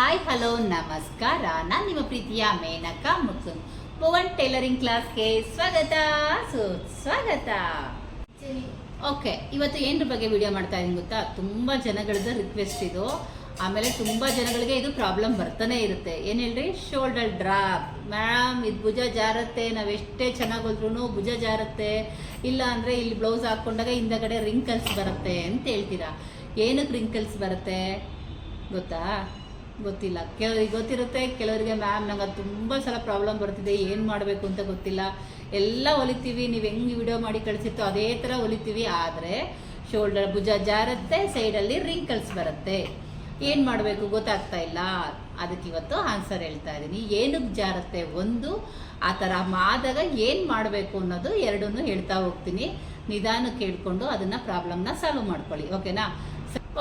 Hi hello ನಮಸ್ಕಾರ. ನಾನು ನಿಮ್ಮ ಪ್ರೀತಿಯ ಮೇನಕಾ ಮುಕುಂದ್. ಪವನ್ ಟೈಲರಿಂಗ್ ಕ್ಲಾಸ್ಗೆ ಸ್ವಾಗತ. ಸುಸ್ವಾಗತ ಓಕೆ, ಇವತ್ತು ಏನರ ಬಗ್ಗೆ ವಿಡಿಯೋ ಮಾಡ್ತಾ ಇದ್ದೀನಿ ಗೊತ್ತಾ? ತುಂಬ ಜನಗಳದ್ದು ರಿಕ್ವೆಸ್ಟ್ ಇದು. ಆಮೇಲೆ ತುಂಬ ಜನಗಳಿಗೆ ಇದು ಪ್ರಾಬ್ಲಮ್ ಬರ್ತಾನೆ ಇರುತ್ತೆ. ಏನು ಹೇಳ್ರಿ? ಶೋಲ್ಡರ್ ಡ್ರಾಪ್ ಮ್ಯಾಮ್ ಇದು ಭುಜ ಜಾರತ್ತೆ. ನಾವು ಎಷ್ಟೇ ಚೆನ್ನಾಗಿ ಹೋದ್ರೂ ಭುಜ ಜಾರತ್ತೆ. ಇಲ್ಲ ಅಂದರೆ ಇಲ್ಲಿ ಬ್ಲೌಸ್ ಹಾಕೊಂಡಾಗ ಹಿಂದಗಡೆ ರಿಂಕಲ್ಸ್ ಬರುತ್ತೆ ಅಂತ ಹೇಳ್ತೀರಾ? ಏನಕ್ಕೆ ರಿಂಕಲ್ಸ್ ಬರುತ್ತೆ? ಗೊತ್ತಾ? ಗೊತ್ತಿಲ್ಲ. ಕೆಲವರಿಗೆ ಗೊತ್ತಿರುತ್ತೆ, ಕೆಲವರಿಗೆ ಮ್ಯಾಮ್ ನಂಗೆ ಅದು ತುಂಬ ಸಲ ಪ್ರಾಬ್ಲಮ್ ಬರ್ತಿದೆ, ಏನು ಮಾಡಬೇಕು ಅಂತ ಗೊತ್ತಿಲ್ಲ. ಎಲ್ಲ ಹೊಲಿತೀವಿ ನೀವು ಹೆಂಗೆ ವಿಡಿಯೋ ಮಾಡಿ ಕಳಿಸಿತ್ತು ಅದೇ ಥರ ಹೊಲಿತೀವಿ ಆದರೆ ಶೋಲ್ಡರ್ ಭುಜ ಜಾರುತ್ತೆ ಸೈಡಲ್ಲಿ ರಿಂಕಲ್ಸ್ ಬರುತ್ತೆ. ಏನು ಮಾಡಬೇಕು ಗೊತ್ತಾಗ್ತಾ ಇಲ್ಲ. ಅದಕ್ಕೆ ಇವತ್ತು ಆನ್ಸರ್ ಹೇಳ್ತಾ ಇದ್ದೀನಿ. ಏನಕ್ಕೆ ಜಾರುತ್ತೆ? ಒಂದು, ಆ ಥರ ಮಾದಾಗ ಏನು ಮಾಡಬೇಕು ಅನ್ನೋದು ಎರಡನ್ನೂ ಹೇಳ್ತಾ ಹೋಗ್ತೀನಿ. ನಿಧಾನಕ್ಕೆ ಹೇಳ್ಕೊಂಡು ಅದನ್ನು ಪ್ರಾಬ್ಲಮ್ನ ಸಾಲ್ವ್ ಮಾಡ್ಕೊಳ್ಳಿ. ಓಕೆನಾ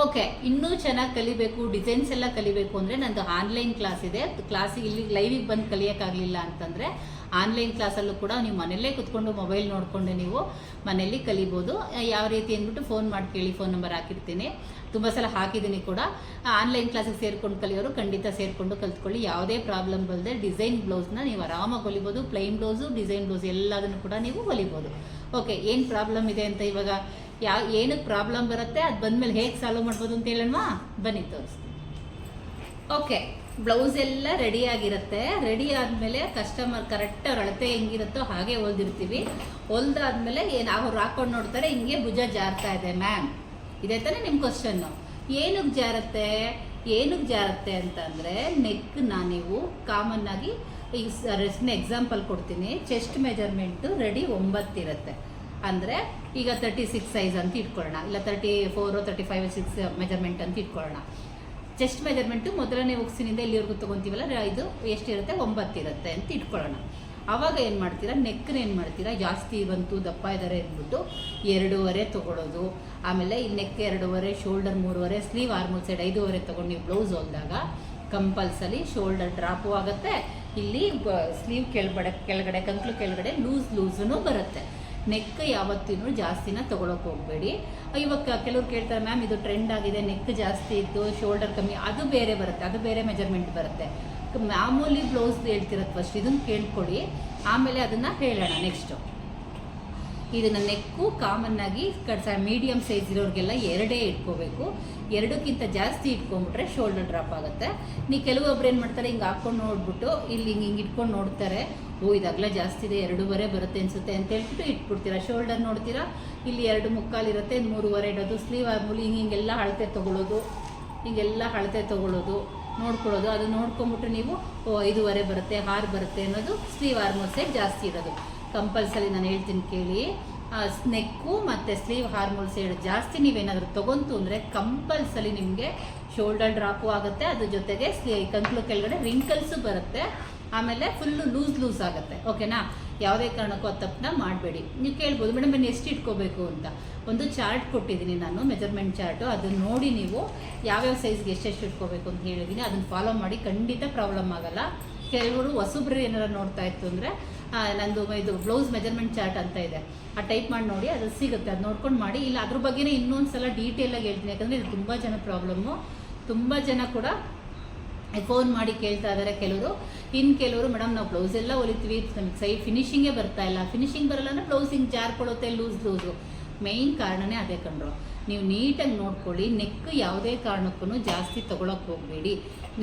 ಓಕೆ ಇನ್ನೂ ಚೆನ್ನಾಗಿ ಕಲಿಬೇಕು ಡಿಸೈನ್ಸ್ ಎಲ್ಲ ಕಲಿಬೇಕು ಅಂದರೆ ನಂದು ಆನ್ಲೈನ್ ಕ್ಲಾಸ್ ಇದೆ. ಕ್ಲಾಸಿಗೆ ಇಲ್ಲಿ ಲೈವಿಗೆ ಬಂದು ಕಲಿಯೋಕ್ಕಾಗಲಿಲ್ಲ ಅಂತಂದರೆ ಆನ್ಲೈನ್ ಕ್ಲಾಸಲ್ಲೂ ಕೂಡ ನೀವು ಮನೆಯಲ್ಲೇ ಕುತ್ಕೊಂಡು ಮೊಬೈಲ್ ನೋಡಿಕೊಂಡು ನೀವು ಮನೆಯಲ್ಲಿ ಕಲಿಬೋದು. ಯಾವ ರೀತಿ ಅಂದ್ಬಿಟ್ಟು ಫೋನ್ ಮಾಡಿ ಕೇಳಿ ಫೋನ್ ನಂಬರ್ ಹಾಕಿರ್ತೀನಿ. ತುಂಬ ಸಲ ಹಾಕಿದ್ದೀನಿ ಕೂಡ. ಆನ್ಲೈನ್ ಕ್ಲಾಸಿಗೆ ಸೇರ್ಕೊಂಡು ಕಲಿಯೋರು ಖಂಡಿತ ಸೇರಿಕೊಂಡು ಕಲ್ತ್ಕೊಳ್ಳಿ. ಯಾವುದೇ ಪ್ರಾಬ್ಲಮ್ ಬಲ್ಲದೆ ಡಿಸೈನ್ ಬ್ಲೌಸ್ನ ನೀವು ಆರಾಮಾಗಿ ಹೊಲಿಬೋದು. ಪ್ಲೈನ್ ಬ್ಲೌಸು ಡಿಸೈನ್ ಬ್ಲೌಸ್ ಎಲ್ಲದನ್ನು ಕೂಡ ನೀವು ಹೊಲಿಬೋದು. ಓಕೆ ಏನು ಪ್ರಾಬ್ಲಮ್ ಇದೆ ಅಂತ ಇವಾಗ ಯಾವ ಏನಕ್ಕೆ ಪ್ರಾಬ್ಲಮ್ ಬರುತ್ತೆ, ಅದು ಬಂದಮೇಲೆ ಹೇಗೆ ಸಾಲ್ವ್ ಮಾಡ್ಬೋದು ಅಂತ ಹೇಳೋಣ ಬನ್ನಿ, ತೋರಿಸ್ತೀನಿ. ಓಕೆ ಬ್ಲೌಸ್ ಎಲ್ಲ ರೆಡಿ ಆಗಿರುತ್ತೆ. ರೆಡಿ ಆದಮೇಲೆ ಕಸ್ಟಮರ್ ಕರೆಕ್ಟ್ ಅವ್ರ ಅಳತೆ ಹೆಂಗಿರುತ್ತೋ ಹಾಗೆ ಹೊಲ್ದಿರ್ತೀವಿ. ಹೊಲ್ದಾದ್ಮೇಲೆ ಏನು ಅವ್ರು ಹಾಕೊಂಡು ನೋಡ್ತಾರೆ, ಹಿಂಗೆ ಭುಜ ಜಾರ್ತಾ ಇದೆ ಮ್ಯಾಮ್ ಇದೇ ತಾನೇ ನಿಮ್ಮ ಕ್ವಶನ್ನು ಏನಕ್ಕೆ ಜಾರತ್ತೆ? ಏನಕ್ಕೆ ಜಾರತ್ತೆ ಅಂತಂದರೆ ನೆಕ್ನ ನೀವು ಕಾಮನ್ ಆಗಿ ಈಗ ಎಕ್ಸಾಂಪಲ್ ಕೊಡ್ತೀನಿ. ಚೆಸ್ಟ್ ಮೆಜರ್ಮೆಂಟು ರೆಡಿ ಒಂಬತ್ತಿರುತ್ತೆ. ಅಂದರೆ ಈಗ ತರ್ಟಿ ಸಿಕ್ಸ್ ಸೈಜ್ ಅಂತ ಇಟ್ಕೊಳ್ಳೋಣ. ಇಲ್ಲ thirty four thirty five six measurement ಅಂತ ಇಟ್ಕೊಳ್ಳೋಣ. ಚೆಸ್ಟ್ ಮೆಜರ್ಮೆಂಟು ಮೊದಲನೇ ಉಕ್ಸಿನಿಂದ ಇಲ್ಲಿವರೆಗೂ ತೊಗೊತೀವಲ್ಲ? ಇದು ಎಷ್ಟಿರುತ್ತೆ ಒಂಬತ್ತಿರುತ್ತೆ ಅಂತ ಇಟ್ಕೊಳ್ಳೋಣ. ಆವಾಗ ಏನು ಮಾಡ್ತೀರಾ? ನೆಕ್ನ ಏನು ಮಾಡ್ತೀರಾ? ಜಾಸ್ತಿ ಬಂತು, ದಪ್ಪ ಇದ್ದಾರೆ ಅಂದ್ಬಿಟ್ಟು ಎರಡೂವರೆ ತೊಗೊಳೋದು. ಆಮೇಲೆ ಈ ನೆಕ್ ಎರಡೂವರೆ ಶೋಲ್ಡರ್ ಮೂರುವರೆ ಸ್ಲೀವ್ ಆರ್ಮಲ್ ಸೈಡ್ ಐದೂವರೆ ತೊಗೊಂಡು ನೀವು ಬ್ಲೌಸ್ ಹೋದಾಗ ಕಂಪಲ್ಸರಿ ಶೋಲ್ಡರ್ ಡ್ರಾಪು ಆಗುತ್ತೆ. ಇಲ್ಲಿ ಸ್ಲೀವ್ ಕೆಳಗಡೆ ಕೆಳಗಡೆ ಕಂಕ್ಲು ಕೆಳಗಡೆ ಲೂಸ್ ಲೂಸೂ ಬರುತ್ತೆ. ನೆಕ್ ಯಾವತ್ತಿನೂ ಜಾಸ್ತಿನ ತೊಗೊಳಕ್ಕೆ ಹೋಗಬೇಡಿ. ಇವಾಗ ಕೆಲವ್ರು ಕೇಳ್ತಾರೆ, ಮ್ಯಾಮ್ ಇದು ಟ್ರೆಂಡ್ ಆಗಿದೆ, ನೆಕ್ ಜಾಸ್ತಿ ಇತ್ತು ಶೋಲ್ಡರ್ ಕಮ್ಮಿ, ಅದು ಬೇರೆ ಬರುತ್ತೆ, ಅದು ಬೇರೆ ಮೆಜರ್ಮೆಂಟ್ ಬರುತ್ತೆ. ಮಾಮೂಲಿ ಬ್ಲೌಸ್ ಹೇಳ್ತಿರತ್ತೆ ಫಸ್ಟ್ ಇದನ್ನು ಕೇಳ್ಕೊಳ್ಳಿ ಆಮೇಲೆ ಅದನ್ನು ಹೇಳೋಣ ನೆಕ್ಸ್ಟು ಇದನ್ನು ನೆಕ್ಕು ಕಾಮನ್ ಆಗಿ ಕಡ್ಸ ಮೀಡಿಯಮ್ ಸೈಜ್ ಇರೋರಿಗೆಲ್ಲ ಎರಡೇ ಇಟ್ಕೋಬೇಕು. ಎರಡಕ್ಕಿಂತ ಜಾಸ್ತಿ ಇಟ್ಕೊಂಡ್ಬಿಟ್ರೆ ಶೋಲ್ಡರ್ ಡ್ರಾಪ್ ಆಗುತ್ತೆ. ನೀವು ಕೆಲವೊಬ್ರು ಏನು ಮಾಡ್ತಾರೆ, ಹಿಂಗೆ ಹಾಕ್ಕೊಂಡು ನೋಡ್ಬಿಟ್ಟು, ಇಲ್ಲಿ ಹಿಂಗೆ ಹಿಂಗೆ ಇಟ್ಕೊಂಡು ನೋಡ್ತಾರೆ. ಓ, ಇದಾಗಲೇ ಜಾಸ್ತಿ ಇದೆ, ಎರಡೂವರೆ ಬರುತ್ತೆ ಅನ್ಸುತ್ತೆ ಅಂತ ಹೇಳ್ಬಿಟ್ಟು ಇಟ್ಬಿಡ್ತೀರಾ? ಶೋಲ್ಡರ್ ನೋಡ್ತೀರಾ? ಇಲ್ಲಿ ಎರಡು ಮುಕ್ಕಾಲಿರುತ್ತೆ ಮೂರುವರೆ ಇಡೋದು. ಸ್ಲೀವ್ ಆದ್ಮೇಲೆ ಹಿಂಗೆ ಹಿಂಗೆಲ್ಲ ಅಳತೆ ತೊಗೊಳ್ಳೋದು ಹಿಂಗೆಲ್ಲ ಅಳತೆ ತೊಗೊಳೋದು. ನೋಡ್ಕೊಳ್ಳೋದು. ಅದು ನೋಡ್ಕೊಂಬಿಟ್ಟು ನೀವು, ಓ, ಐದೂವರೆ ಬರುತ್ತೆ, ಆರು ಬರುತ್ತೆ ಅನ್ನೋದು ಸ್ಲೀವ್ ಆರ್ಮೋಲ್ ಸೈಡ್ ಜಾಸ್ತಿ ಇರೋದು. ಕಂಪಲ್ಸರಿ ನಾನು ಹೇಳ್ತೀನಿ ಕೇಳಿ. ಸ್ನೆಕ್ಕು ಮತ್ತು ಸ್ಲೀವ್ ಹಾರ್ಮೋಲ್ ಸೈಡ್ ಜಾಸ್ತಿ ನೀವೇನಾದರೂ ತೊಗೊಂತು ಅಂದರೆ ಕಂಪಲ್ಸರಿ ನಿಮಗೆ ಶೋಲ್ಡರ್ ಡ್ರಾಪು ಆಗುತ್ತೆ. ಅದ್ರ ಜೊತೆಗೆ ಸ್ಲೀ ಕಂಕ್ಳು ಕೆಳಗಡೆ ರಿಂಕಲ್ಸು ಬರುತ್ತೆ. ಆಮೇಲೆ ಫುಲ್ಲು ಲೂಸ್ ಲೂಸ್ ಆಗುತ್ತೆ. ಓಕೆನಾ ಯಾವುದೇ ಕಾರಣಕ್ಕೂ ಆ ತಪ್ಪನ್ನ ಮಾಡಬೇಡಿ. ನೀವು ಕೇಳ್ಬೋದು, ಮೇಡಮ್, ಇನ್ನು ಎಷ್ಟು ಇಟ್ಕೋಬೇಕು? ಅಂತ. ಒಂದು ಚಾರ್ಟ್ ಕೊಟ್ಟಿದ್ದೀನಿ ನಾನು ಮೆಜರ್ಮೆಂಟ್ ಚಾರ್ಟು ಅದನ್ನು ನೋಡಿ ನೀವು ಯಾವ್ಯಾವ ಸೈಜ್ಗೆ ಎಷ್ಟೆಷ್ಟು ಇಟ್ಕೋಬೇಕು ಅಂತ ಹೇಳಿದ್ದೀನಿ ಅದನ್ನು ಫಾಲೋ ಮಾಡಿ, ಖಂಡಿತ ಪ್ರಾಬ್ಲಮ್ ಆಗಲ್ಲ. ಕೆಲವರು ಹೊಸಬ್ರು ಏನಾರು ನೋಡ್ತಾ ಇತ್ತು ಅಂದರೆ ನಂದು ಇದು ಬ್ಲೌಸ್ ಮೆಜರ್ಮೆಂಟ್ ಚಾರ್ಟ್ ಅಂತ ಇದೆ. ಆ ಟೈಪ್ ಮಾಡಿ ನೋಡಿ ಅದು ಸಿಗುತ್ತೆ. ಅದು ನೋಡ್ಕೊಂಡು ಮಾಡಿ. ಇಲ್ಲ, ಅದ್ರ ಬಗ್ಗೆನೇ ಇನ್ನೊಂದು ಸಲ ಡೀಟೇಲಾಗಿ ಹೇಳ್ತೀನಿ. ಯಾಕಂದರೆ ಇದು ತುಂಬ ಜನ ಪ್ರಾಬ್ಲಮ್ಮು ತುಂಬ ಜನ ಕೂಡ ಫೋನ್ ಮಾಡಿ ಕೇಳ್ತಾ ಇದ್ದಾರೆ ಕೆಲವರು. ಇನ್ನು ಕೆಲವರು, ಮೇಡಮ್, ನಾವು ಬ್ಲೌಸ್ ಎಲ್ಲ ಹೊಲಿತೀವಿ. ನಮಗೆ ಸೈ ಫಿನಿಶಿಂಗೇ ಬರ್ತಾ ಇಲ್ಲ. ಫಿನಿಶಿಂಗ್ ಬರಲ್ಲ ಅಂದರೆ ಬ್ಲೌಸ್ ಹಿಂಗೆ ಜಾರ್ಕೊಳ್ಳುತ್ತೆ ಲೂಸ್ ಲೂಸು ಮೇಯ್ನ್ ಕಾರಣನೇ ಅದೇ ಕಂಡ್ರು. ನೀವು ನೀಟಾಗಿ ನೋಡ್ಕೊಳ್ಳಿ. ನೆಕ್ ಯಾವುದೇ ಕಾರಣಕ್ಕೂ ಜಾಸ್ತಿ ತೊಗೊಳಕ್ಕೆ ಹೋಗಬೇಡಿ.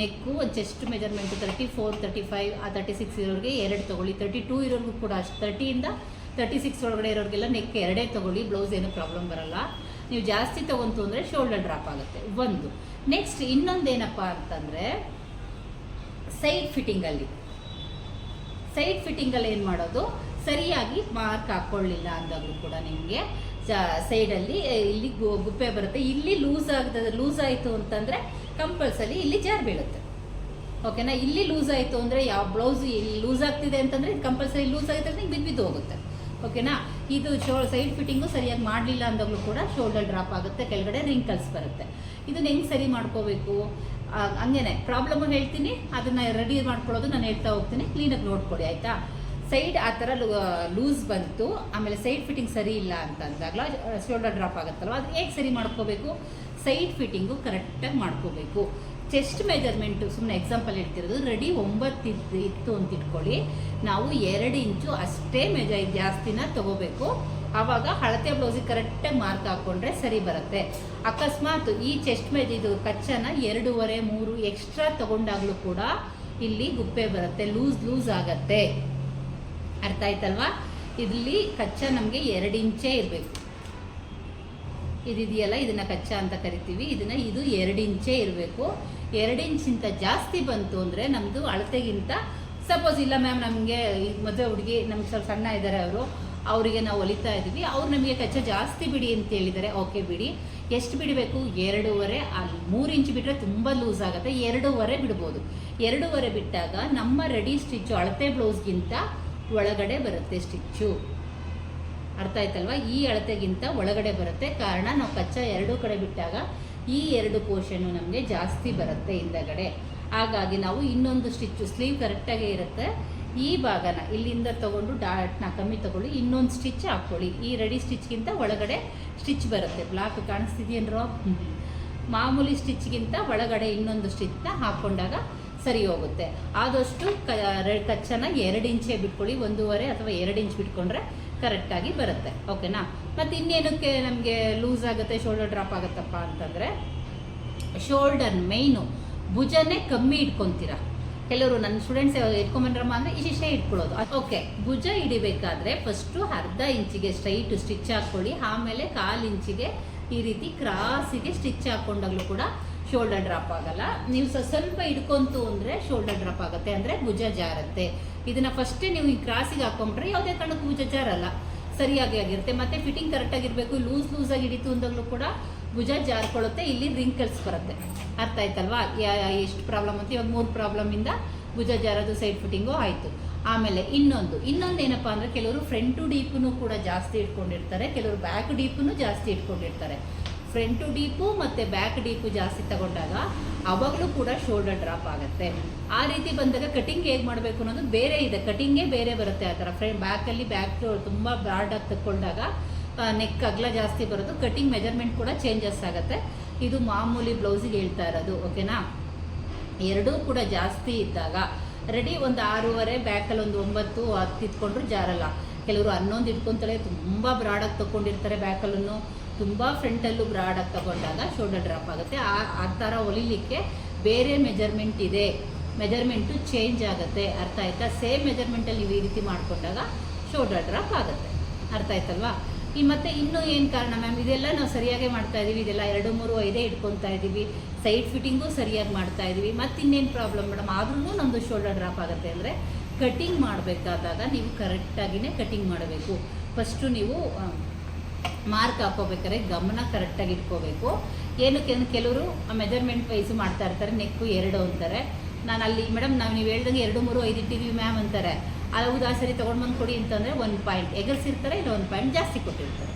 Neck chest measurement thirty four thirty five ಆ ತರ್ಟಿ ಸಿಕ್ಸ್ ಇರೋರಿಗೆ ಎರಡು ತೊಗೊಳ್ಳಿ. ತರ್ಟಿ ಟೂ ಇರೋರಿಗೂ ಕೂಡ ಅಷ್ಟು. ತರ್ಟಿಯಿಂದ ತರ್ಟಿ ಸಿಕ್ಸ್ ಒಳಗಡೆ ಇರೋರಿಗೆಲ್ಲ ನೆಕ್ ಎರಡೇ ತೊಗೊಳ್ಳಿ. ಬ್ಲೌಸ್ ಏನೂ ಪ್ರಾಬ್ಲಮ್ ಬರಲ್ಲ. ನೀವು ಜಾಸ್ತಿ ತೊಗೊಂತು ಅಂದರೆ ಶೋಲ್ಡರ್ ಡ್ರಾಪ್ ಆಗುತ್ತೆ. ಒಂದು. ನೆಕ್ಸ್ಟ್ ಇನ್ನೊಂದೇನಪ್ಪ ಅಂತಂದರೆ ಸೈಡ್ ಫಿಟ್ಟಿಂಗಲ್ಲಿ ಸೈಡ್ ಫಿಟ್ಟಿಂಗಲ್ಲಿ ಏನು ಮಾಡೋದು? ಸರಿಯಾಗಿ ಮಾರ್ಕ್ ಹಾಕ್ಕೊಳ್ಳಿಲ್ಲ ಅಂದಾಗಲೂ ಕೂಡ ನಿಮಗೆ. ಸೈಡಲ್ಲಿ ಇಲ್ಲಿ ಗುಪ್ಪೆ ಬರುತ್ತೆ. ಇಲ್ಲಿ ಲೂಸ್ ಆಗ್ತದೆ ಲೂಸ್ ಆಯಿತು ಅಂತಂದರೆ ಕಂಪಲ್ಸರಿ ಇಲ್ಲಿ ಜಾರ್ ಬೀಳುತ್ತೆ. ಓಕೆನಾ ಇಲ್ಲಿ ಲೂಸ್ ಆಯಿತು ಅಂದರೆ ಯಾವ ಬ್ಲೌಸ್ ಇಲ್ಲಿ ಲೂಸ್ ಆಗ್ತಿದೆ ಅಂತಂದರೆ ಕಂಪಲ್ಸರಿ ಲೂಸ್ ಆಗಿದ್ರೆ ನಿಮ್ಗೆ ಬಿದ್ದು ಬಿದ್ದು ಹೋಗುತ್ತೆ. ಓಕೆನಾ ಇದು ಶೋ ಸೈಡ್ ಫಿಟ್ಟಿಂಗು ಸರಿಯಾಗಿ ಮಾಡಲಿಲ್ಲ ಅಂದಾಗಲೂ ಕೂಡ ಶೋಲ್ಡರ್ ಡ್ರಾಪ್ ಆಗುತ್ತೆ, ಕೆಳಗಡೆ ರಿಂಕಲ್ಸ್ ಬರುತ್ತೆ. ಇದನ್ನ ಹೆಂಗೆ ಸರಿ ಮಾಡ್ಕೋಬೇಕು? ಹಂಗೇನೆ. ಪ್ರಾಬ್ಲಮ್ ಹೇಳ್ತೀನಿ. ಅದನ್ನು ರೆಡಿ ಮಾಡ್ಕೊಳ್ಳೋದು ನಾನು ಹೇಳ್ತಾ ಹೋಗ್ತೀನಿ. ಕ್ಲೀನಾಗಿ ನೋಡ್ಕೊಳ್ಳಿ ಆಯಿತಾ? ಸೈಡ್ ಆ ಥರ ಲೂಸ್ ಬಂತು. ಆಮೇಲೆ ಸೈಡ್ ಫಿಟ್ಟಿಂಗ್ ಸರಿ ಇಲ್ಲ ಅಂತ ಅಂದಾಗಲ ಶೋಲ್ಡರ್ ಡ್ರಾಪ್ ಆಗುತ್ತಲ್ವ? ಅದು ಹೇಗೆ ಸರಿ ಮಾಡ್ಕೋಬೇಕು? ಸೈಡ್ ಫಿಟ್ಟಿಂಗು ಕರೆಕ್ಟಾಗಿ ಮಾಡ್ಕೋಬೇಕು. ಚೆಸ್ಟ್ ಮೆಜರ್ಮೆಂಟು ಸುಮ್ಮನೆ ಎಕ್ಸಾಂಪಲ್ ಹೇಳ್ತಿರೋದು. ರೆಡಿ ಒಂಬತ್ತು ಇತ್ತು ಅಂತ ಇಟ್ಕೊಳ್ಳಿ. ನಾವು ಎರಡು ಇಂಚು ಅಷ್ಟೇ ಮೆಜ ಜಾಸ್ತಿನ ತಗೋಬೇಕು. ಆವಾಗ ಹಳತೆ ಬ್ಲೌಸಿಗೆ ಕರೆಕ್ಟಾಗಿ ಮಾರ್ಕ್ ಹಾಕ್ಕೊಂಡ್ರೆ ಸರಿ ಬರುತ್ತೆ. ಅಕಸ್ಮಾತ್ ಈ ಚೆಸ್ಟ್ ಮೆಜ್ ಇದು ಕಚ್ಚನ ಎರಡೂವರೆ, ಮೂರು ಎಕ್ಸ್ಟ್ರಾ ತಗೊಂಡಾಗಲೂ ಕೂಡ ಇಲ್ಲಿ ಗುಪ್ಪೆ ಬರುತ್ತೆ. ಲೂಸ್ ಲೂಸ್ ಆಗತ್ತೆ. ಅರ್ಥ ಆಯ್ತಲ್ವಾ? ಇಲ್ಲಿ ಕಚ್ಚ ನಮಗೆ ಎರಡು ಇಂಚೇ ಇರಬೇಕು. ಇದಿದೆಯಲ್ಲ, ಇದನ್ನು ಕಚ್ಚಾ ಅಂತ ಕರಿತೀವಿ. ಇದನ್ನು ಇದು ಎರಡು ಇಂಚೇ ಇರಬೇಕು. ಎರಡು ಇಂಚಿಂತ ಜಾಸ್ತಿ ಬಂತು ಅಂದರೆ ನಮ್ಮದು ಅಳತೆಗಿಂತ ಸಪೋಸ್ ಇಲ್ಲ ಮ್ಯಾಮ್ ನಮಗೆ ಮದುವೆ ಹುಡುಗಿ ನಮ್ಗೆ ಸ್ವಲ್ಪ ಸಣ್ಣ ಇದ್ದಾರೆ ಅವರು, ಅವರಿಗೆ ನಾವು ಹೊಲಿತಾ ಇದ್ದೀವಿ ಅವ್ರು ನಮಗೆ ಕಚ್ಚ ಜಾಸ್ತಿ ಬಿಡಿ ಅಂತ ಹೇಳಿದ್ದಾರೆ ಓಕೆ ಬಿಡಿ. ಎಷ್ಟು ಬಿಡಬೇಕು? ಎರಡೂವರೆ ಅಲ್ಲಿ ಮೂರು ಇಂಚ್ ಬಿಟ್ಟರೆ ತುಂಬ ಲೂಸ್ ಆಗುತ್ತೆ, ಎರಡೂವರೆ ಬಿಡ್ಬೋದು. ಎರಡೂವರೆ ಬಿಟ್ಟಾಗ ನಮ್ಮ ರೆಡಿ ಸ್ಟಿಚ್ಚು ಅಳತೆ ಬ್ಲೌಸ್ಗಿಂತ ಒಳಗಡೆ ಬರುತ್ತೆ ಸ್ಟಿಚ್ಚು ಅರ್ಥ ಆಯ್ತಲ್ವಾ? ಈ ಅಳತೆಗಿಂತ ಒಳಗಡೆ ಬರುತ್ತೆ, ಕಾರಣ ನಾವು ಕಚ್ಚಾ ಎರಡೂ ಕಡೆ ಬಿಟ್ಟಾಗ ಈ ಎರಡು ಪೋರ್ಷನ್ನು ನಮಗೆ ಜಾಸ್ತಿ ಬರುತ್ತೆ ಹಿಂದಗಡೆ. ಹಾಗಾಗಿ ನಾವು ಇನ್ನೊಂದು ಸ್ಟಿಚ್ಚು ಸ್ಲೀವ್ ಕರೆಕ್ಟಾಗೇ ಇರುತ್ತೆ. ಈ ಭಾಗನ ಇಲ್ಲಿಂದ ತಗೊಂಡು ಡಾಟ್ನ ಕಮ್ಮಿ ತಗೊಳ್ಳಿ ಇನ್ನೊಂದು ಸ್ಟಿಚ್ ಹಾಕ್ಕೊಳ್ಳಿ. ಈ ರೆಡಿ ಸ್ಟಿಚ್ಗಿಂತ ಒಳಗಡೆ ಸ್ಟಿಚ್ ಬರುತ್ತೆ. ಬ್ಲಾಕ್ ಕಾಣಿಸ್ತಿದೆಯೇನ್ರೋ? ಮಾಮೂಲಿ ಸ್ಟಿಚ್ಗಿಂತ ಒಳಗಡೆ ಇನ್ನೊಂದು ಸ್ಟಿಚ್ನ ಹಾಕ್ಕೊಂಡಾಗ ಸರಿ ಹೋಗುತ್ತೆ. ಆದಷ್ಟು ಕ ಕಚ್ಚನ ಎರಡು ಇಂಚೆ ಬಿಟ್ಕೊಳ್ಳಿ, ಒಂದೂವರೆ ಅಥವಾ ಎರಡು ಇಂಚ್ ಬಿಟ್ಕೊಂಡ್ರೆ ಕರೆಕ್ಟಾಗಿ ಬರುತ್ತೆ. ಓಕೆನಾ? ಮತ್ತು ಇನ್ನೇನಕ್ಕೆ ನಮಗೆ ಲೂಸ್ ಆಗುತ್ತೆ ಶೋಲ್ಡರ್ ಡ್ರಾಪ್ ಆಗುತ್ತಪ್ಪ ಅಂತಂದರೆ ಶೋಲ್ಡರ್ ಮೈನು ಭುಜನೇ ಕಮ್ಮಿ ಇಟ್ಕೊತೀರ. ಕೆಲವರು ನನ್ನ ಸ್ಟೂಡೆಂಟ್ಸ್ ಇಟ್ಕೊಂಬಂದ್ರಮ್ಮ ಅಂದರೆ ಇಷ್ಟಿಷ್ಟೇ ಇಟ್ಕೊಳ್ಳೋದು. ಓಕೆ, ಭುಜ ಹಿಡಿಬೇಕಾದ್ರೆ ಫಸ್ಟು ಅರ್ಧ ಇಂಚಿಗೆ ಸ್ಟ್ರೈಟ್ ಸ್ಟಿಚ್ ಹಾಕ್ಕೊಳ್ಳಿ. ಆಮೇಲೆ ಕಾಲು ಇಂಚಿಗೆ ಈ ರೀತಿ ಕ್ರಾಸಿಗೆ ಸ್ಟಿಚ್ ಹಾಕ್ಕೊಂಡಾಗಲೂ ಕೂಡ ಶೋಲ್ಡರ್ ಡ್ರಾಪ್ ಆಗಲ್ಲ. ನೀವು ಸ್ವಲ್ಪ ಹಿಡ್ಕೊಂತು ಅಂದರೆ ಶೋಲ್ಡರ್ ಡ್ರಾಪ್ ಆಗುತ್ತೆ, ಅಂದರೆ ಭುಜ ಜಾರತ್ತೆ. ಇದನ್ನ ಫಸ್ಟೇ ನೀವು ಈ ಕ್ರಾಸಿಗೆ ಹಾಕೊಂಡ್ರೆ ಯಾವುದೇ ಕಾರಣಕ್ಕೂ ಭುಜ ಜಾರಲ್ಲ. ಸರಿಯಾಗಿ ಆಗಿರುತ್ತೆ. ಮತ್ತೆ ಫಿಟ್ಟಿಂಗ್ ಕರೆಕ್ಟಾಗಿರಬೇಕು ಲೂಸ್ ಲೂಸಾಗಿ ಹಿಡಿತು ಅಂದಾಗಲೂ ಕೂಡ ಭುಜ ಜಾರ್ಕೊಳ್ಳುತ್ತೆ. ಇಲ್ಲಿ ರಿಂಕಲ್ಸ್ ಬರುತ್ತೆ. ಅರ್ಥ ಆಯ್ತಲ್ವಾ? ಎಷ್ಟು ಪ್ರಾಬ್ಲಮ್ ಅಂತ? ಇವಾಗ ಮೂರು ಪ್ರಾಬ್ಲಮಿಂದ ಭುಜ ಜಾರೋದು ಸೈಡ್ ಫಿಟ್ಟಿಂಗು ಆಯಿತು. ಆಮೇಲೆ ಇನ್ನೊಂದು. ಇನ್ನೊಂದು ಏನಪ್ಪ ಅಂದರೆ ಕೆಲವರು ಫ್ರಂಟು ಡೀಪನ್ನು ಕೂಡ ಜಾಸ್ತಿ ಇಟ್ಕೊಂಡಿರ್ತಾರೆ ಕೆಲವರು ಬ್ಯಾಕ್ ಡೀಪನ್ನು ಜಾಸ್ತಿ ಇಟ್ಕೊಂಡಿರ್ತಾರೆ ಫ್ರಂಟು ಡೀಪು ಮತ್ತು ಬ್ಯಾಕ್ ಡೀಪು ಜಾಸ್ತಿ ತಗೊಂಡಾಗ ಅವಾಗಲೂ ಕೂಡ ಶೋಲ್ಡರ್ ಡ್ರಾಪ್ ಆಗುತ್ತೆ. ಆ ರೀತಿ ಬಂದಾಗ ಕಟಿಂಗ್ ಹೇಗೆ ಮಾಡಬೇಕು ಅನ್ನೋದು ಬೇರೆ ಇದೆ. ಕಟಿಂಗೇ ಬೇರೆ ಬರುತ್ತೆ ಆ ಥರ. ಫ್ರೆಂಡ್ ಬ್ಯಾಕಲ್ಲಿ ಬ್ಯಾಕ್ ತುಂಬ ಬ್ರಾಡಾಗಿ ತಗೊಂಡಾಗ ನೆಕ್ ಅಗಲ ಜಾಸ್ತಿ ಬರೋದು. ಕಟಿಂಗ್ ಮೆಜರ್ಮೆಂಟ್ ಕೂಡ ಚೇಂಜಸ್ ಆಗುತ್ತೆ. ಇದು ಮಾಮೂಲಿ ಬ್ಲೌಸಿಗೆ ಹೇಳ್ತಾ ಇರೋದು ಓಕೆನಾ ಎರಡೂ ಕೂಡ ಜಾಸ್ತಿ ಇದ್ದಾಗ ರೆಡಿ ಒಂದು ಆರೂವರೆ ಬ್ಯಾಕಲ್ಲಿ ಒಂದು ಒಂಬತ್ತು ಹತ್ತು ಇಟ್ಕೊಂಡ್ರು ಜಾರಲ್ಲ. ಕೆಲವರು ಹನ್ನೊಂದು ಇಟ್ಕೊಂತಾರೆ ತುಂಬ ಬ್ರಾಡಾಗಿ ತಗೊಂಡಿರ್ತಾರೆ ಬ್ಯಾಕಲ್ಲೂ ತುಂಬ ಫ್ರಂಟಲ್ಲೂ ಬ್ರಾಡಾಗಿ ತಗೊಂಡಾಗ ಶೋಲ್ಡರ್ ಡ್ರಾಪ್ ಆಗುತ್ತೆ. ಆ ಆ ಥರ ಹೊಲಿಲಿಕ್ಕೆ ಬೇರೆ ಮೆಜರ್ಮೆಂಟ್ ಇದೆ. ಮೆಜರ್ಮೆಂಟು ಚೇಂಜ್ ಆಗುತ್ತೆ. ಅರ್ಥ ಆಯ್ತಾ? ಸೇಮ್ ಮೆಜರ್ಮೆಂಟಲ್ಲಿ ನೀವು ಈ ರೀತಿ ಮಾಡಿಕೊಂಡಾಗ ಶೋಲ್ಡರ್ ಡ್ರಾಪ್ ಆಗುತ್ತೆ. ಅರ್ಥ ಆಯ್ತಲ್ವಾ? ಈ ಮತ್ತೆ ಇನ್ನೂ ಏನು ಕಾರಣ ಮ್ಯಾಮ್ ಇದೆಲ್ಲ ನಾವು ಸರಿಯಾಗೇ ಮಾಡ್ತಾ ಇದ್ದೀವಿ ಇದೆಲ್ಲ ಎರಡು, ಮೂರು, ಐದೇ ಇಟ್ಕೊತಾ ಇದ್ದೀವಿ ಸೈಡ್ ಫಿಟ್ಟಿಂಗು ಸರಿಯಾಗಿ ಮಾಡ್ತಾ ಇದ್ದೀವಿ ಮತ್ತು ಇನ್ನೇನು ಪ್ರಾಬ್ಲಮ್ ಮೇಡಮ್ ಆದ್ರೂ ನಮ್ಮದು ಶೋಲ್ಡರ್ ಡ್ರಾಪ್ ಆಗುತ್ತೆ ಅಂದರೆ ಕಟಿಂಗ್ ಮಾಡಬೇಕಾದಾಗ ನೀವು ಕರೆಕ್ಟಾಗಿಯೇ ಕಟಿಂಗ್ ಮಾಡಬೇಕು. ಫಸ್ಟು ನೀವು ಮಾರ್ಕ್ ಹಾಕೋಬೇಕಾದ್ರೆ ಗಮನ ಕರೆಕ್ಟಾಗಿ ಇಟ್ಕೋಬೇಕು. ಏನಕ್ಕೆ ಕೆಲವರು ಮೆಜರ್ಮೆಂಟ್ ವೈಸು ಮಾಡ್ತಾ ಇರ್ತಾರೆ, ನೆಕ್ಕು ಎರಡು ಅಂತಾರೆ. ನಾನು ಅಲ್ಲಿ ಮೇಡಮ್ ನಾವು ನೀವು ಹೇಳ್ದಂಗೆ ಎರಡು, ಮೂರು, ಐದು ಇಟ್ಟಿದ್ದೀವಿ ಮ್ಯಾಮ್ ಅಂತಾರೆ. ಹೌದಾ ಸರಿ ತೊಗೊಂಡು ಬಂದು ಕೊಡಿ ಅಂತಂದರೆ ಒಂದು ಪಾಯಿಂಟ್ ಎಗರ್ಸಿರ್ತಾರೆ ಇಲ್ಲ ಒಂದು ಪಾಯಿಂಟ್ ಜಾಸ್ತಿ ಕೊಟ್ಟಿರ್ತಾರೆ.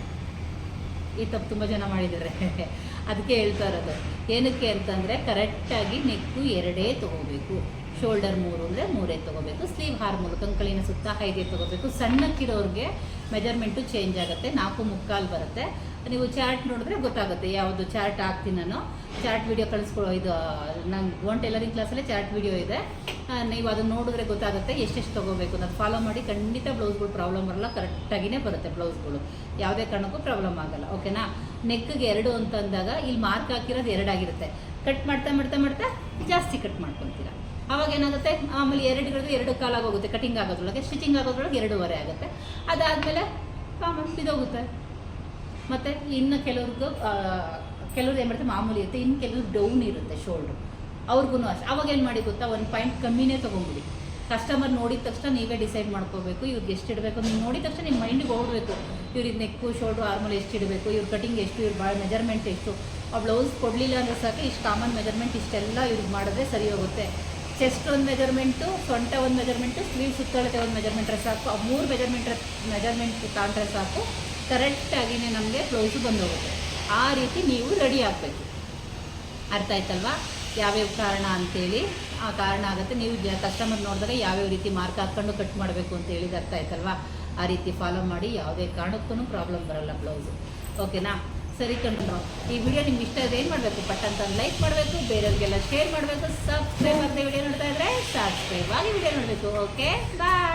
ಈ ತಪ್ಪು ತುಂಬ ಜನ ಮಾಡಿದ್ದಾರೆ. ಅದಕ್ಕೆ ಹೇಳ್ತಾ ಇರೋದು. ಏನಕ್ಕೆ ಅಂತಂದರೆ ಕರೆಕ್ಟಾಗಿ ನೆಕ್ಕು ಎರಡೇ ತೊಗೋಬೇಕು. ಶೋಲ್ಡರ್ ಮೂರು ಅಂದರೆ ಮೂರೇ ತೊಗೋಬೇಕು. ಸ್ಲೀವ್ ಹಾರ್ಮೋಲ್ ಕಂಕಳಿನ ಸುತ್ತ ಐದೇ ತೊಗೋಬೇಕು. ಸಣ್ಣಕ್ಕಿರೋರಿಗೆ ಮೆಜರ್ಮೆಂಟು ಚೇಂಜ್ ಆಗುತ್ತೆ. ನಾಲ್ಕು ಮುಕ್ಕಾಲು ಬರುತ್ತೆ. ನೀವು ಚಾರ್ಟ್ ನೋಡಿದ್ರೆ ಗೊತ್ತಾಗುತ್ತೆ ಯಾವುದು ಚಾರ್ಟ್ ಹಾಕ್ತೀನಿ ನಾನು. ಚಾರ್ಟ್ ವಿಡಿಯೋ ಕಳಿಸ್ಕೊಳ್ಳೋ ಇದು, ನಂಗೆ ಒನ್ ಟೈಲರಿಂಗ್ ಕ್ಲಾಸಲ್ಲೇ ಚಾರ್ಟ್ ವಿಡಿಯೋ ಇದೆ. ನೀವು ಅದನ್ನು ನೋಡಿದ್ರೆ ಗೊತ್ತಾಗುತ್ತೆ ಎಷ್ಟೆಷ್ಟು ತೊಗೋಬೇಕು ಅದು ಫಾಲೋ ಮಾಡಿ ಖಂಡಿತ ಬ್ಲೌಸ್ಗಳು ಪ್ರಾಬ್ಲಮ್ ಬರಲ್ಲ. ಕರೆಕ್ಟಾಗಿಯೇ ಬರುತ್ತೆ ಬ್ಲೌಸ್ಗಳು ಯಾವುದೇ ಕಾರಣಕ್ಕೂ ಪ್ರಾಬ್ಲಮ್ ಆಗಲ್ಲ. ಓಕೆನಾ ನೆಕ್ಗೆ ಎರಡು ಅಂತಂದಾಗ ಇಲ್ಲಿ ಮಾರ್ಕ್ ಹಾಕಿರೋದು ಎರಡಾಗಿರುತ್ತೆ. ಕಟ್ ಮಾಡ್ತಾ ಮಾಡ್ತಾ ಮಾಡ್ತಾ ಜಾಸ್ತಿ ಕಟ್ ಮಾಡ್ಕೊತೀರಾ. ಆವಾಗ ಏನಾಗುತ್ತೆ? ಆಮೇಲೆ ಎರಡುಗಳಿಗೆ ಎರಡು ಕಾಲಾಗಿ ಹೋಗುತ್ತೆ ಕಟಿಂಗ್ ಆಗೋದ್ರೊಳಗೆ ಸ್ಟಿಚಿಂಗ್ ಆಗೋದ್ರೊಳಗೆ ಎರಡೂವರೆ ಆಗುತ್ತೆ. ಅದಾದಮೇಲೆ ಕಾಮನ್ ಇದೋಗುತ್ತೆ ಮತ್ತು ಇನ್ನು ಕೆಲವ್ರಿಗೂ ಕೆಲವ್ರು ಏನು ಮಾಡ್ತಾರೆ, ಮಾಮೂಲಿ ಇರುತ್ತೆ, ಇನ್ನು ಕೆಲವ್ರು ಡೌನ್ ಇರುತ್ತೆ ಶೋಲ್ಡ್ರು ಅವ್ರಿಗೂ ಅಷ್ಟೇ. ಅವಾಗ ಏನು ಮಾಡಿ ಗೊತ್ತಾ? ಒಂದು ಪಾಯಿಂಟ್ ಕಮ್ಮಿನೇ ತೊಗೊಂಬಿಡಿ ಕಸ್ಟಮರ್ ನೋಡಿದ ತಕ್ಷಣ ನೀವೇ ಡಿಸೈಡ್ ಮಾಡ್ಕೋಬೇಕು, ಇವ್ರಿಗೆ ಎಷ್ಟು ಇಡಬೇಕು ನೀವು ನೋಡಿದ ತಕ್ಷಣ ನಿಮ್ಮ ಮೈಂಡಿಗೆ ಹೋಗಬೇಕು. ಇವ್ರಿಗೆ ನೆಕ್ಕು ಶೋಲ್ಡ್ರು ಆರ್ಮಲ್ ಎಷ್ಟು ಇಡಬೇಕು, ಇವ್ರ ಕಟಿಂಗ್ ಎಷ್ಟು, ಇವ್ರ ಭಾಳ ಮೆಜರ್ಮೆಂಟ್ ಎಷ್ಟು. ಆ ಬ್ಲೌಸ್ ಕೊಡಲಿಲ್ಲ ಅಂದರೆ ಸಾಕು, ಇಷ್ಟು ಕಾಮನ್ ಮೆಜರ್ಮೆಂಟ್ ಇಷ್ಟೆಲ್ಲ ಇವ್ರಿಗೆ ಮಾಡಿದ್ರೆ ಸರಿ ಹೋಗುತ್ತೆ. ಚೆಸ್ಟ್ ಒಂದು ಮೆಜರ್ಮೆಂಟು ಸೊಂಟ ಒಂದು ಮೆಜರ್ಮೆಂಟು ಸ್ಲೀವ್ ಸುತ್ತಳತೆ ಒಂದು ಮೆಜರ್ಮೆಂಟ್ರೆ ಸಾಕು. ಆ ಮೂರು ಮೆಜರ್ಮೆಂಟ್ ಮೆಜರ್ಮೆಂಟ್ ತಗೊಂಡ್ರೆ ಸಾಕು. ಕರೆಕ್ಟಾಗಿಯೇ ನಮಗೆ ಬ್ಲೌಸು ಬಂದು ಹೋಗುತ್ತೆ ಆ ರೀತಿ ನೀವು ರೆಡಿ ಆಗಬೇಕು. ಅರ್ಥ ಆಯ್ತಲ್ವಾ? ಯಾವ್ಯಾವ ಕಾರಣ ಅಂತೇಳಿ. ಆ ಕಾರಣ ಆಗುತ್ತೆ. ನೀವು ಜ ಕಸ್ಟಮರ್ ನೋಡಿದಾಗ ಯಾವ್ಯಾವ ರೀತಿ ಮಾರ್ಕ್ ಹಾಕ್ಕೊಂಡು ಕಟ್ ಮಾಡಬೇಕು ಅಂತ ಹೇಳಿದ ಅರ್ಥ ಆಯ್ತಲ್ವಾ? ಆ ರೀತಿ ಫಾಲೋ ಮಾಡಿ ಯಾವುದೇ ಕಾರಣಕ್ಕೂ ಪ್ರಾಬ್ಲಮ್ ಬರೋಲ್ಲ ಬ್ಲೌಸು ಓಕೆನಾ ಸರಿ ಕಂಡ್ರು. ಈ ವಿಡಿಯೋ ನಿಮ್ಗೆ ಇಷ್ಟ ಇದೆ ಏನು ಮಾಡಬೇಕು? ಪಟ್ ಅಂತ ಲೈಕ್ ಮಾಡಬೇಕು, ಬೇರೆಯವ್ರಿಗೆಲ್ಲ ಶೇರ್ ಮಾಡಬೇಕು ಸಬ್ಸ್ಕ್ರೈಬ್ ಆಗದೆ ವಿಡಿಯೋ ನೋಡ್ತಾ ಇದ್ರೆ ಸಬ್ಸ್ಕ್ರೈಬ್ ಆಗಿ ವಿಡಿಯೋ ನೋಡಬೇಕು ಓಕೆ ಬಾಯ್